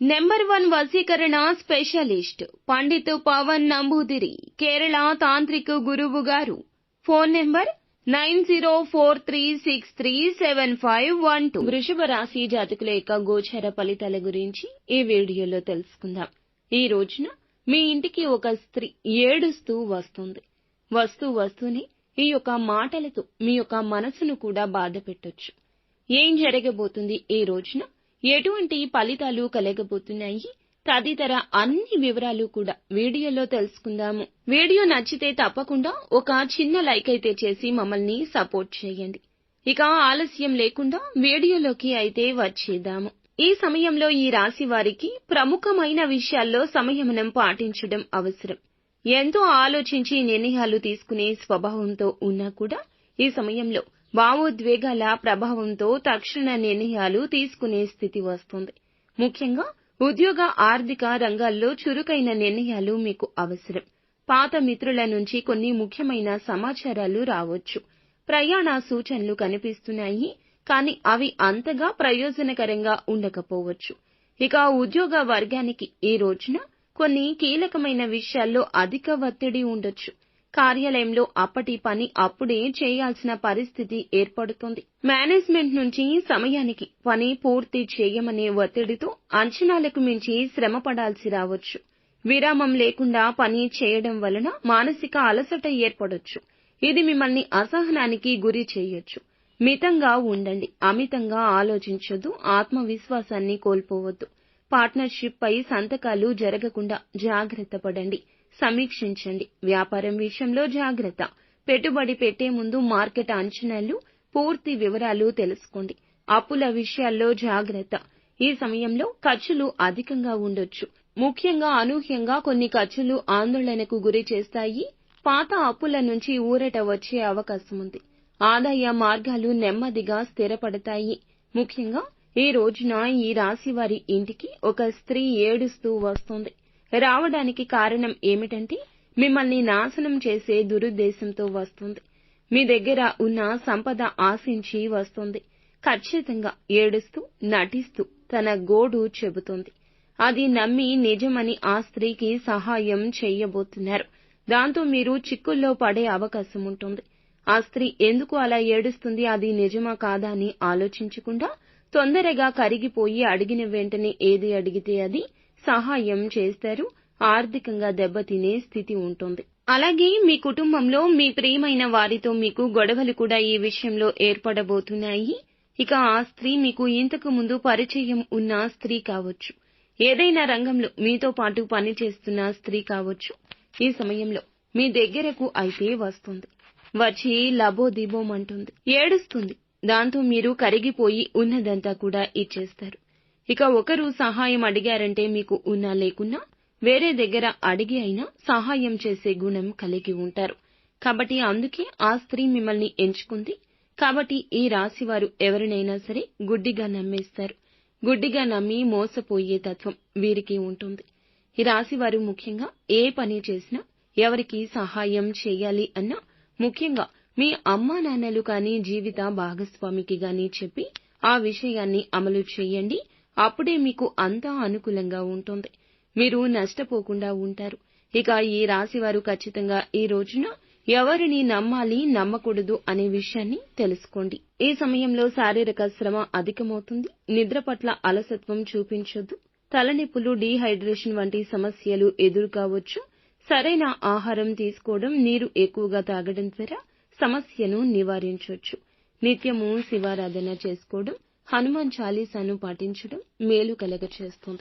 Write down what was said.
Number one వసీకరణ specialist Pandit Pavan Namboodiri Kerala తాంత్రిక గురువు గారు. Phone number nine zero four three six three seven five one two. వృషభ రాశి జాతకుల యొక్క గోచర ఫలితాల గురించి ఈ వీడియోలో తెలుసుకుందాం. ఈ రోజున మీ ఇంటికి ఒక స్త్రీ ఏడుస్తూ వస్తుంది. వస్తూ వస్తూనే ఈ యొక్క మాటలతో మీ యొక్క మనసును కూడా బాధ పెట్టొచ్చు ఏం జరగబోతుంది ఈ రోజున? ఎటువంటి ఫలితాలు కలగబోతున్నాయి? తదితర అన్ని వివరాలు కూడా వీడియోలో తెలుసుకుందాము. వీడియో నచ్చితే తప్పకుండా ఒక చిన్న లైక్ అయితే చేసి మమ్మల్ని సపోర్ట్ చేయండి. ఇక ఆలస్యం లేకుండా వీడియోలోకి అయితే వచ్చేద్దాము. ఈ సమయంలో ఈ రాశి వారికి ప్రముఖమైన విషయాల్లో సంయమనం పాటించడం అవసరం. ఎంతో ఆలోచించి నిర్ణయాలు తీసుకునే స్వభావంతో ఉన్నా కూడా ఈ సమయంలో భావోద్వేగాల ప్రభావంతో తక్షణ నిర్ణయాలు తీసుకునే స్థితి వస్తుంది. ముఖ్యంగా ఉద్యోగ ఆర్థిక రంగాల్లో చురుకైన నిర్ణయాలు మీకు అవసరం. పాత మిత్రుల నుంచి కొన్ని ముఖ్యమైన సమాచారాలు రావచ్చు. ప్రయాణ సూచనలు కనిపిస్తున్నాయి కానీ అవి అంతగా ప్రయోజనకరంగా ఉండకపోవచ్చు. ఇక ఉద్యోగ వర్గానికి ఈ రోజున కొన్ని కీలకమైన విషయాల్లో అధిక ఒత్తిడి ఉండొచ్చు. కార్యాలయంలో అప్పటి పని అప్పుడే చేయాల్సిన పరిస్థితి ఏర్పడుతుంది. మేనేజ్మెంట్ నుంచి సమయానికి పని పూర్తి చేయమనే ఒత్తిడితో అంచనాలకు మించి శ్రమ పడాల్సి రావచ్చు. విరామం లేకుండా పని చేయడం వలన మానసిక అలసట ఏర్పడొచ్చు. ఇది మిమ్మల్ని అసహనానికి గురి చేయొచ్చు. మితంగా ఉండండి. అమితంగా ఆలోచించొద్దు. ఆత్మవిశ్వాసాన్ని కోల్పోవద్దు. పార్ట్నర్షిప్ పై సంతకాలు జరగకుండా జాగ్రత్త పడండి. సమీక్షించండి. వ్యాపారం విషయంలో జాగ్రత్త. పెట్టుబడి పెట్టే ముందు మార్కెట్ అంచనాలు పూర్తి వివరాలు తెలుసుకోండి. అప్పుల విషయాల్లో జాగ్రత్త. ఈ సమయంలో ఖర్చులు అధికంగా ఉండొచ్చు. ముఖ్యంగా అనూహ్యంగా కొన్ని ఖర్చులు ఆందోళనకు గురి చేస్తాయి. పాత అప్పుల నుంచి ఊరట వచ్చే అవకాశం ఉంది. ఆదాయ మార్గాలు నెమ్మదిగా స్థిరపడతాయి. ముఖ్యంగా ఈ రోజున ఈ రాశి వారి ఇంటికి ఒక స్త్రీ ఏడుస్తూ వస్తుంది. రావడానికి కారణం ఏమిటంటే మిమ్మల్ని నాశనం చేసే దురుద్దేశంతో వస్తుంది. మీ దగ్గర ఉన్న సంపద ఆశించి వస్తుంది. ఖచ్చితంగా ఏడుస్తూ నటిస్తూ తన గోడు చెబుతోంది. అది నమ్మి నిజమని ఆ స్త్రీకి సహాయం చెయ్యబోతున్నారు దాంతో మీరు చిక్కుల్లో పడే అవకాశం ఉంటుంది. ఆ స్త్రీ ఎందుకు అలా ఏడుస్తుంది? అది నిజమా కాదా అని ఆలోచించకుండా తొందరగా కరిగిపోయి అడిగిన వెంటనే ఏది అడిగితే అది సహాయం చేస్తారు. ఆర్థికంగా దెబ్బతినే స్థితి ఉంటుంది. అలాగే మీ కుటుంబంలో మీ ప్రియమైన వారితో మీకు గొడవలు కూడా ఈ విషయంలో ఏర్పడబోతున్నాయి. ఇక ఆ స్త్రీ మీకు ఇంతకు ముందు పరిచయం ఉన్న స్త్రీ కావచ్చు. ఏదైనా రంగంలో మీతో పాటు పనిచేస్తున్న స్త్రీ కావచ్చు. ఈ సమయంలో మీ దగ్గరకు అయితే వస్తుంది. వచ్చి లబోదిబోమంటుంది ఏడుస్తుంది. దాంతో మీరు కరిగిపోయి ఉన్నదంతా కూడా ఇచ్చేస్తారు. ఇక ఒకరు సహాయం అడిగారంటే మీకు ఉన్నా లేకున్నా వేరే దగ్గర అడిగి అయినా సహాయం చేసే గుణం కలిగి ఉంటారు. కాబట్టి అందుకే ఆ స్త్రీ మిమ్మల్ని ఎంచుకుంది. కాబట్టి ఈ రాశివారు ఎవరినైనా సరే గుడ్డిగా నమ్మేస్తారు. గుడ్డిగా నమ్మి మోసపోయే తత్వం వీరికి ఉంటుంది. ఈ రాశివారు ముఖ్యంగా ఏ పని చేసినా ఎవరికి సహాయం చేయాలి అన్నా ముఖ్యంగా మీ అమ్మా నాన్నలు కానీ జీవిత భాగస్వామికి గాని చెప్పి ఆ విషయాన్ని అమలు చేయండి. అప్పుడే మీకు అంతా అనుకూలంగా ఉంటుంది. మీరు నష్టపోకుండా ఉంటారు. ఇక ఈ రాశివారు ఖచ్చితంగా ఈ రోజున ఎవరిని నమ్మాలి నమ్మకూడదు అనే విషయాన్ని తెలుసుకోండి. ఈ సమయంలో శారీరక శ్రమ అధికమవుతుంది. నిద్ర పట్ల అలసత్వం చూపించొద్దు. తలనొప్పులు డీహైడ్రేషన్ వంటి సమస్యలు ఎదురు కావచ్చు. సరైన ఆహారం తీసుకోవడం నీరు ఎక్కువగా తాగడం ద్వారా సమస్యను నివారించవచ్చు నిత్యము శివారాధన చేసుకోవడం హనుమాన్ చాలీసాను పాటించడం మేలు కలుగజేస్తుంది